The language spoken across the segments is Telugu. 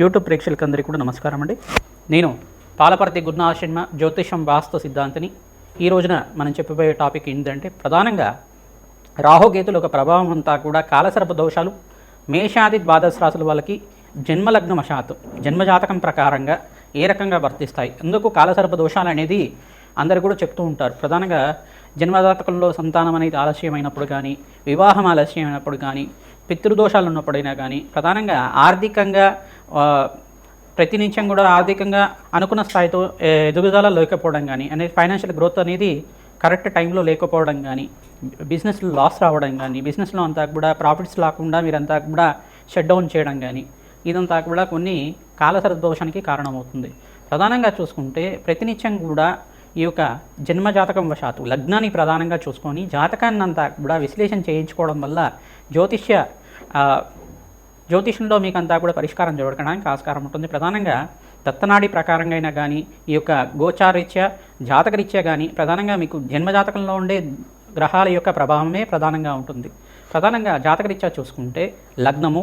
యూట్యూబ్ ప్రేక్షకులందరికీ కూడా నమస్కారం అండి. నేను పాలపర్తి గురునాశర్మ జ్యోతిషం వాస్తు సిద్ధాంతిని. ఈ రోజున మనం చెప్పబోయే టాపిక్ ఏంటంటే ప్రధానంగా రాహుకేతుల ఒక ప్రభావం అంతా కూడా కాలసర్ప దోషాలు మేషాది ద్వాదశ రాశుల వాళ్ళకి జన్మలగ్న వశాత్తు జన్మజాతకం ప్రకారంగా ఏ రకంగా వర్తిస్తాయి. అందుకు కాలసర్ప దోషాలు అనేది అందరు కూడా చెప్తూ ఉంటారు. ప్రధానంగా జన్మజాతకంలో సంతానం అనేది ఆలస్యమైనప్పుడు కానీ వివాహం ఆలస్యమైనప్పుడు కానీ పితృదోషాలు ఉన్నప్పుడైనా కానీ ప్రధానంగా ఆర్థికంగా ప్రతి నిమిషం కూడా ఆర్థికంగా అనుకున్న స్థాయితో ఎదుగుదల లేకపోవడం కానీ అనేది ఫైనాన్షియల్ గ్రోత్ అనేది కరెక్ట్ టైంలో లేకపోవడం కానీ బిజినెస్లో లాస్ రావడం కానీ బిజినెస్లో అంతా కూడా ప్రాఫిట్స్ రాకుండా మీరంతా కూడా షట్ డౌన్ చేయడం కానీ ఇదంతా కూడా కొన్ని కాలసర దోషానికి కారణమవుతుంది. ప్రధానంగా చూసుకుంటే ప్రతినిత్యం కూడా ఈ యొక్క జన్మజాతకం వశాత్తు లగ్నాన్ని ప్రధానంగా చూసుకొని జాతకాన్ని అంతా కూడా విశ్లేషణ చేయించుకోవడం వల్ల జ్యోతిష్య జ్యోతిషంలో మీకు అంతా కూడా పరిష్కారం జరగడానికి ఆస్కారం ఉంటుంది. ప్రధానంగా దత్తనాడి ప్రకారంగా అయినా కానీ ఈ యొక్క గోచారీత్యా జాతకరీత్యా కానీ ప్రధానంగా మీకు జన్మజాతకంలో ఉండే గ్రహాల యొక్క ప్రభావమే ప్రధానంగా ఉంటుంది. ప్రధానంగా జాతకరీత్యా చూసుకుంటే లగ్నము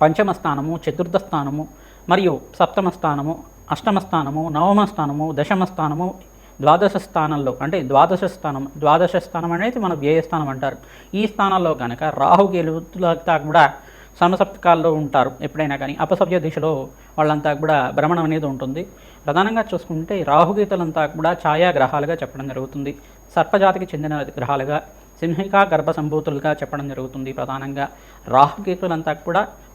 పంచమ స్థానము చతుర్థ స్థానము మరియు సప్తమ స్థానము అష్టమ స్థానము నవమ స్థానము దశమ స్థానము ద్వాదశ స్థానంలో అంటే ద్వాదశ స్థానం ద్వాదశ స్థానం అనేది మన వ్యయ స్థానం అంటారు. ఈ స్థానాల్లో కనుక రాహుకేలుతులంతా కూడా సమసప్తకాల్లో ఉంటారు ఎప్పుడైనా కానీ. అపసవ్య దిశలో వాళ్ళంతా కూడా భ్రమణం అనేది ఉంటుంది. ప్రధానంగా చూసుకుంటే రాహుగీతలంతా కూడా ఛాయా గ్రహాలుగా చెప్పడం జరుగుతుంది. సర్పజాతికి చెందిన గ్రహాలుగా సింహికా గర్భ సంభూతులుగా చెప్పడం జరుగుతుంది ప్రధానంగా. రాహుకేతులంతా కూడా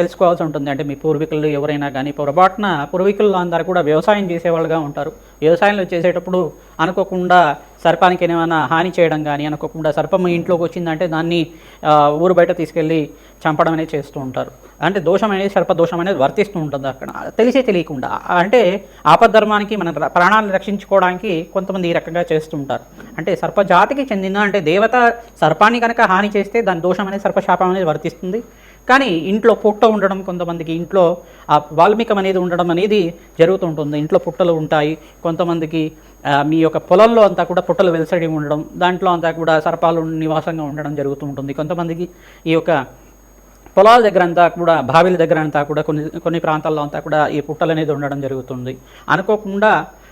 తెలుసుకోవాల్సి ఉంటుంది. అంటే మీ పూర్వీకులు ఎవరైనా కానీ పొరపాటున పూర్వీకులు అందరూ కూడా వ్యవసాయం చేసేవాళ్ళుగా ఉంటారు. వ్యవసాయంలో చేసేటప్పుడు అనుకోకుండా సర్పానికి ఏమైనా హాని చేయడం కానీ అనుకోకుండా సర్పం ఇంట్లోకి వచ్చిందంటే దాన్ని ఊరు బయట తీసుకెళ్ళి చంపడం అనేది చేస్తూ ఉంటారు. అంటే దోషం అనేది సర్ప దోషం అనేది వర్తిస్తూ ఉంటుంది అక్కడ. తెలిసే తెలియకుండా. అంటే ఆపద్ధర్మానికి మన ప్రాణాలను రక్షించుకోవడానికి కొంతమంది ఈ రకంగా చేస్తుంటారు అంటే సర్పజాతికి చెందిన అంటే దేవత సర్పాన్ని కనుక హాని చేస్తే దాని దోషం అనేది సర్పశాపం అనేది వర్తిస్తుంది. కానీ ఇంట్లో పుట్ట ఉండడం కొంతమందికి ఇంట్లో ఆ వాల్మీకం అనేది ఉండడం అనేది జరుగుతూ ఉంటుంది ఇంట్లో పుట్టలు ఉంటాయి. కొంతమందికి మీ యొక్క పొలంలో అంతా కూడా పుట్టలు వెలసడి ఉండడం దాంట్లో అంతా కూడా సర్పాలు నివాసంగా ఉండడం జరుగుతూ ఉంటుంది కొంతమందికి ఈ యొక్క పొలాల దగ్గర అంతా కూడా బావిల దగ్గర అంతా కూడా కొన్ని కొన్ని ప్రాంతాల్లో అంతా కూడా ఈ పుట్టలు అనేది ఉండడం జరుగుతుంది. అనుకోకుండా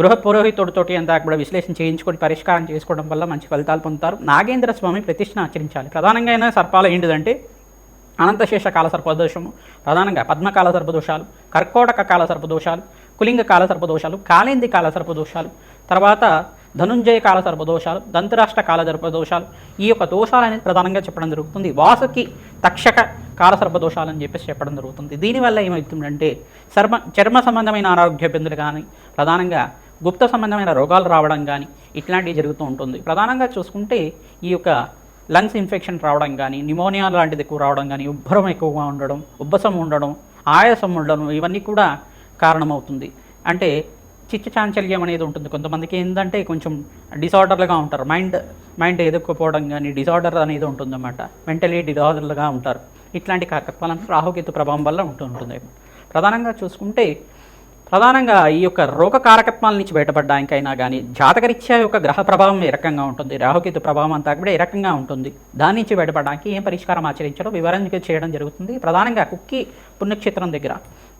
గృహ పురోహితుడితోటి అంతా కూడా విశ్లేషణ చేయించుకొని పరిష్కారం చేసుకోవడం వల్ల మంచి ఫలితాలు పొందుతారు. నాగేంద్ర స్వామి ప్రతిష్ఠ ఆచరించాలి. ప్రధానంగా అయినా సర్పాలు ఏంటిదంటే అనంతశేష కాల సర్పదోషము ప్రధానంగా పద్మకాల సర్పదోషాలు కర్కోటక కాల సర్పదోషాలు కులింగ కాల సర్పదోషాలు కాలేంది కాల సర్పదోషాలు తర్వాత ధనుంజయ కాల సర్పదోషాలు దంతరాష్ట్ర కాల సర్పదోషాలు ఈ యొక్క దోషాలు అనేది ప్రధానంగా చెప్పడం జరుగుతుంది. వాసుకి తక్షక కాల సర్పదోషాలు అని చెప్పేసి చెప్పడం జరుగుతుంది. దీనివల్ల ఏమవుతుందంటే చర్మ చర్మ సంబంధమైన ఆరోగ్య ఇబ్బందులు కానీ ప్రధానంగా గుప్త సంబంధమైన రోగాలు రావడం కానీ ఇట్లాంటివి జరుగుతూ ఉంటుంది. ప్రధానంగా చూసుకుంటే ఈ యొక్క లంగ్స్ ఇన్ఫెక్షన్ రావడం కానీ నిమోనియా లాంటిది ఎక్కువ రావడం కానీ ఉబ్బరం ఎక్కువగా ఉండడం ఉబ్బసం ఉండడం ఆయాసం ఉండడం ఇవన్నీ కూడా కారణమవుతుంది. అంటే చిత్త చాంచల్యం అనేది ఉంటుంది. కొంతమందికి ఏంటంటే కొంచెం డిసార్డర్లుగా ఉంటారు. మైండ్ మైండ్ ఎదుర్కోపోవడం కానీ డిసార్డర్ అనేది ఉంటుందన్నమాట. మెంటలీ డిసార్డర్లుగా ఉంటారు. ఇట్లాంటి కారకత్వాలను రాహుకేతు ప్రభావం వల్ల ఉంటూ ఉంటుంది ప్రధానంగా చూసుకుంటే ప్రధానంగా ఈ యొక్క రోగ కారకత్వాల నుంచి బయటపడడానికైనా కానీ జాతకరీత్యా యొక్క గ్రహ ప్రభావం ఏ రకంగా ఉంటుంది రాహుకేతు ప్రభావం అంతా కూడా ఏ రకంగా ఉంటుంది దాని నుంచి బయటపడడానికి ఏం పరిష్కారం ఆచరించడం వివరణ చేయడం జరుగుతుంది. ప్రధానంగా కుక్కి పుణ్యక్షేత్రం దగ్గర.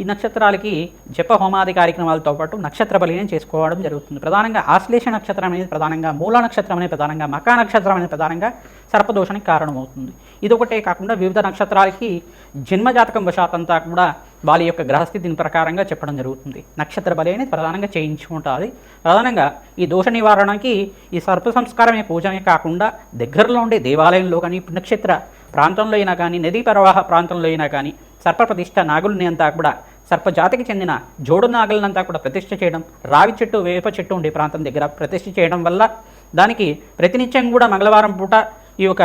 ఈ నక్షత్రాలకి జప హోమాది కార్యక్రమాలతో పాటు నక్షత్ర బలిని చేసుకోవడం జరుగుతుంది. ప్రధానంగా ఆశ్లేష నక్షత్రం అనేది ప్రధానంగా మూల నక్షత్రం అనేది ప్రధానంగా మకా నక్షత్రం అనేది ప్రధానంగా సర్పదోషానికి కారణమవుతుంది. ఇది ఒకటే కాకుండా వివిధ నక్షత్రాలకి జన్మజాతకం వశాతంతా కూడా వాళ్ళ యొక్క గ్రహస్థితిని ప్రకారంగా చెప్పడం జరుగుతుంది. నక్షత్ర బలి అనేది ప్రధానంగా చేయించుకుంటుంది. ప్రధానంగా ఈ దోష నివారణకి ఈ సర్ప సంస్కారమే పూజమే కాకుండా దగ్గరలో ఉండే దేవాలయంలో కానీ పుణ్యక్షేత్ర ప్రాంతంలో అయినా కానీ నదీ ప్రవాహ ప్రాంతంలో అయినా కానీ సర్ప ప్రతిష్ట నాగుల్ని అంతా కూడా సర్పజాతికి చెందిన జోడు నాగలనంతా కూడా ప్రతిష్ఠ చేయడం రావి చెట్టు వేప చెట్టు ఉండే ప్రాంతం దగ్గర ప్రతిష్ఠ చేయడం వల్ల దానికి ప్రతినిత్యం కూడా మంగళవారం పూట ఈ యొక్క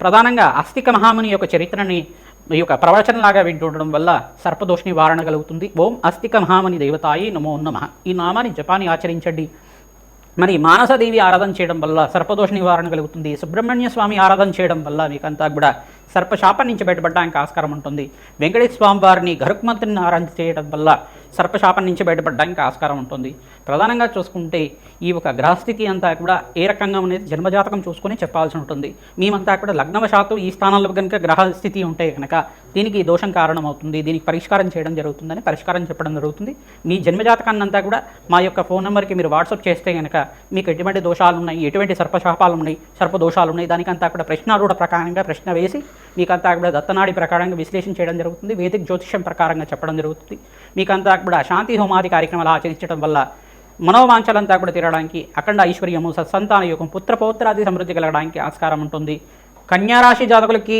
ప్రధానంగా అస్తిక మహాముని యొక్క చరిత్రని ఈ యొక్క ప్రవచనలాగా వింటుండడం వల్ల సర్పదోష నివారణ కలుగుతుంది. ఓం అస్థిక మహాముని దేవతాయి నమో నమ. ఈ నామాన్ని జపాన్ని ఆచరించండి. మరి మానసదేవి ఆరాధన చేయడం వల్ల సర్పదోష నివారణ కలుగుతుంది. సుబ్రహ్మణ్య స్వామి ఆరాధన చేయడం వల్ల మీకంతా కూడా సర్పశాపం నుంచి బయటపడడానికి ఆస్కారం ఉంటుంది. వెంకటేశ్వర స్వామి వారిని గరుక్మంత్రిని ఆరాధన చేయడం వల్ల సర్పశాపం నుంచి బయటపడడానికి ఆస్కారం ఉంటుంది. ప్రధానంగా చూసుకుంటే ఈ ఒక గ్రహస్థితి అంతా కూడా ఏ రకంగా అనేది జన్మజాతకం చూసుకొని చెప్పాల్సి ఉంటుంది. మేమంతా కూడా లగ్నవశాత్తు ఈ స్థానంలో కనుక గ్రహస్థితి ఉంటే కనుక దీనికి దోషం కారణం అవుతుంది దీనికి పరిష్కారం చేయడం జరుగుతుందని పరిష్కారం చెప్పడం జరుగుతుంది. మీ జన్మజాతకాన్ని అంతా కూడా మా యొక్క ఫోన్ నెంబర్కి మీరు వాట్సాప్ చేస్తే కనుక మీకు ఎటువంటి దోషాలు ఉన్నాయి ఎటువంటి సర్పశాపాలు ఉన్నాయి సర్ప దోషాలు ఉన్నాయి దానికంతా కూడా ప్రశ్నారూఢ ప్రకారంగా ప్రశ్న వేసి మీకంతా కూడా దత్తనాడి ప్రకారంగా విశ్లేషణ చేయడం జరుగుతుంది. వేదిక జ్యోతిష్యం ప్రకారంగా చెప్పడం జరుగుతుంది. మీకంతా కూడా శాంతి హోమాది కార్యక్రమాలు ఆచరించడం వల్ల మనోవాంఛలంతా కూడా తీరడానికి అఖండ ఐశ్వర్యము సత్సంతాన యోగం పుత్ర పౌత్రాది సమృద్ధి కలగడానికి ఆస్కారం ఉంటుంది. కన్యారాశి జాతకులకి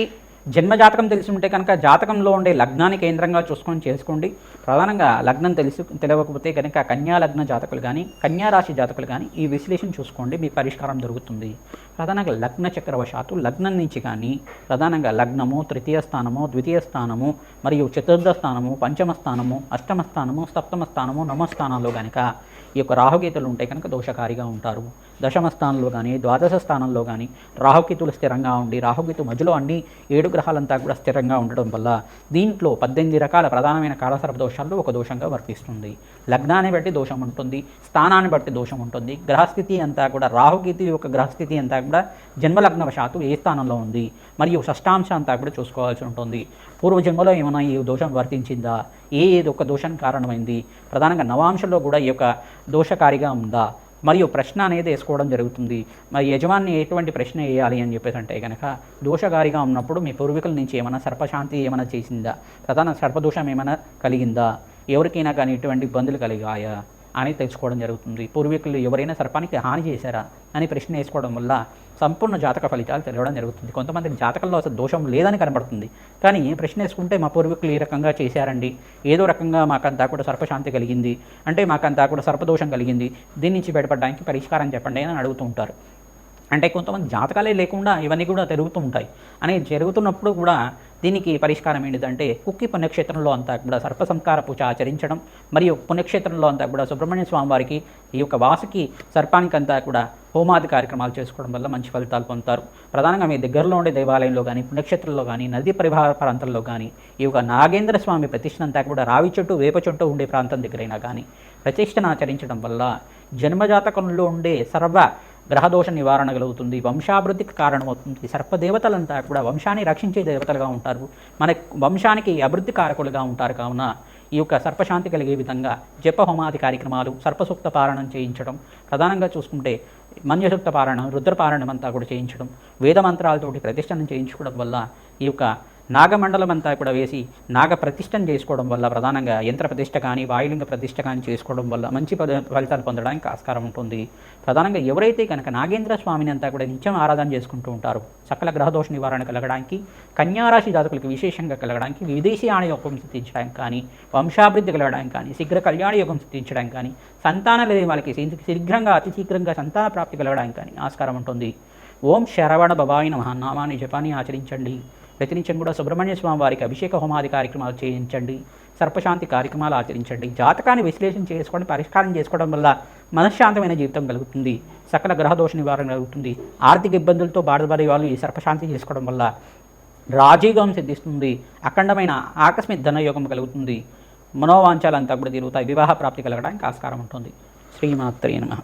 జన్మ జాతకం తెలిసి ఉంటే కనుక జాతకంలో ఉండే లగ్నాన్ని కేంద్రంగా చూసుకొని చేసుకోండి. ప్రధానంగా లగ్నం తెలుసు తెలియకపోతే కనుక కన్యా లగ్న జాతకులు కానీ కన్యా రాశి జాతకులు కానీ ఈ విశ్లేషణ చూసుకోండి మీ పరిష్కారం దొరుకుతుంది. ప్రధానంగా లగ్న చక్రవశాత్తు లగ్నం నుంచి కానీ ప్రధానంగా లగ్నము తృతీయ స్థానము ద్వితీయ స్థానము మరియు చతుర్థ స్థానము పంచమ స్థానము అష్టమ స్థానము సప్తమ స్థానము నవమ స్థానాల్లో కనుక ఈ యొక్క రాహుకేతులు ఉంటే కనుక దోషకారిగా ఉంటారు. దశమ స్థానంలో కానీ ద్వాదశ స్థానంలో కానీ రాహుకేతులు స్థిరంగా ఉండి రాహుకేతు మధ్యలో అన్ని ఏడు గ్రహాలంతా కూడా స్థిరంగా ఉండడం వల్ల దీంట్లో పద్దెనిమిది రకాల ప్రధానమైన కాలసర్ప దోషాల్లో ఒక దోషంగా వర్తిస్తుంది. లగ్నాన్ని బట్టి దోషం ఉంటుంది స్థానాన్ని బట్టి దోషం ఉంటుంది. గ్రహస్థితి అంతా కూడా రాహుకీతి యొక్క గ్రహస్థితి అంతా కూడా జన్మలగ్నవశాత్తు ఏ స్థానంలో ఉంది? మరియు షష్టాంశం అంతా కూడా చూసుకోవాల్సి ఉంటుంది. పూర్వజన్మలో ఏమైనా ఈ దోషం వర్తించిందా? ఏ ఏది ఒక దోషం కారణమైంది? ప్రధానంగా నవాంశంలో కూడా ఈ యొక్క దోషకారిగా ఉందా? మరియు ప్రశ్న అనేది వేసుకోవడం జరుగుతుంది. మరి యజమాని ఎటువంటి ప్రశ్న వేయాలి అని చెప్పేసి అంటే కనుక దోషగారిగా ఉన్నప్పుడు మీ పూర్వీకుల నుంచి ఏమైనా సర్పశాంతి ఏమైనా చేసిందా? ప్రధాన సర్పదోషం ఏమైనా కలిగిందా? ఎవరికైనా కానీ ఎటువంటి ఇబ్బందులు కలిగాయా? అని తెలుసుకోవడం జరుగుతుంది. పూర్వీకులు ఎవరైనా సర్పానికి హాని చేశారా? అని ప్రశ్న వేసుకోవడం వల్ల సంపూర్ణ జాతక ఫలితాలు తెలియడం జరుగుతుంది. కొంతమంది జాతకంలో అసలు దోషం లేదని కనబడుతుంది. కానీ ప్రశ్న వేసుకుంటే మా పూర్వీకులు ఈ రకంగా చేశారండి. ఏదో రకంగా మాకంతా కూడా సర్పశాంతి కలిగింది. అంటే మాకంతా కూడా సర్పదోషం కలిగింది. దీని నుంచి బయటపడడానికి పరిష్కారం చెప్పండి అని అడుగుతూ ఉంటారు. అంటే కొంతమంది జాతకాలే లేకుండా ఇవన్నీ కూడా జరుగుతూ ఉంటాయి. అని జరుగుతున్నప్పుడు కూడా దీనికి పరిష్కారం ఏంటిదంటే కుక్కి పుణ్యక్షేత్రంలో అంతా కూడా సర్పసంస్కార పూజ ఆచరించడం మరియు పుణ్యక్షేత్రంలో అంతా కూడా సుబ్రహ్మణ్య స్వామి వారికి ఈ యొక్క వాసుకి సర్పానికి అంతా కూడా హోమాది కార్యక్రమాలు చేసుకోవడం వల్ల మంచి ఫలితాలు పొందుతారు. ప్రధానంగా మీ దగ్గరలో ఉండే దేవాలయంలో కానీ పుణ్యక్షేత్రంలో కానీ నదీ పరివాహ ప్రాంతంలో కానీ ఈ యొక్క నాగేంద్ర స్వామి ప్రతిష్ఠ అంతా కూడా రావి చెట్టు వేప చెట్టు ఉండే ప్రాంతం దగ్గరైనా కానీ ప్రతిష్టను ఆచరించడం వల్ల జన్మజాతకంలో ఉండే సర్వ గ్రహదోష నివారణ కలుగుతుంది వంశాభివృద్ధికి కారణమవుతుంది. సర్పదేవతలంతా కూడా వంశాన్ని రక్షించే దేవతలుగా ఉంటారు. మన వంశానికి అభివృద్ధి కారకులుగా ఉంటారు కావున ఈ యొక్క సర్పశాంతి కలిగే విధంగా జప హోమాది కార్యక్రమాలు సర్పసూక్త పారాయణం చేయించడం ప్రధానంగా చూసుకుంటే మన్యసూక్త పారాయణం రుద్రపారాయణం అంతా కూడా చేయించడం వేద మంత్రాలతోటి ప్రతిష్టనం చేయించుకోవడం వల్ల ఈ యొక్క నాగమండలం అంతా కూడా వేసి నాగ ప్రతిష్టం చేసుకోవడం వల్ల ప్రధానంగా యంత్ర ప్రతిష్ట కానీ వాయులింగ ప్రతిష్ట కానీ చేసుకోవడం వల్ల మంచి పద- ఫలితాలు పొందడానికి ఆస్కారం ఉంటుంది. ప్రధానంగా ఎవరైతే కనుక నాగేంద్ర స్వామిని అంతా కూడా నిత్యం ఆరాధన చేసుకుంటూ ఉంటారు సకల గ్రహదోష నివారణ కలగడానికి కన్యారాశి జాతకులకు విశేషంగా కలగడానికి విదేశీ యోగం సిద్ధించడానికి కానీ వంశాభివృద్ధి కలగడానికి కానీ శీఘ్ర కళ్యాణ యోగం సిద్ధించడానికి కానీ సంతానం లేని వాళ్ళకి శీఘ్రంగా అతి శీఘ్రంగా సంతాన ప్రాప్తి కలగడానికి కానీ ఆస్కారం ఉంటుంది. ఓం శరవణ భవాయి నమ. నామాన్ని జపాన్ని ఆచరించండి. ప్రతినిత్యం కూడా. సుబ్రహ్మణ్య స్వామి వారికి అభిషేక హోమాది కార్యక్రమాలు చేయించండి. సర్పశాంతి కార్యక్రమాలు ఆచరించండి. జాతకాన్ని విశ్లేషణ చేసుకోండి పరిష్కారం చేసుకోవడం వల్ల మనశ్శాంతమైన జీవితం కలుగుతుంది. సకల గ్రహదోష నివారణ కలుగుతుంది. ఆర్థిక ఇబ్బందులతో బాధపడే వాళ్ళు ఈ సర్పశాంతి చేసుకోవడం వల్ల రాజీగం సిద్ధిస్తుంది. అఖండమైన ఆకస్మిక ధనయోగం కలుగుతుంది. మనోవాంఛాలంతా కూడా తిరుగుతాయి వివాహ ప్రాప్తి కలగడానికి ఆస్కారం ఉంటుంది. శ్రీమాత్రే నమః.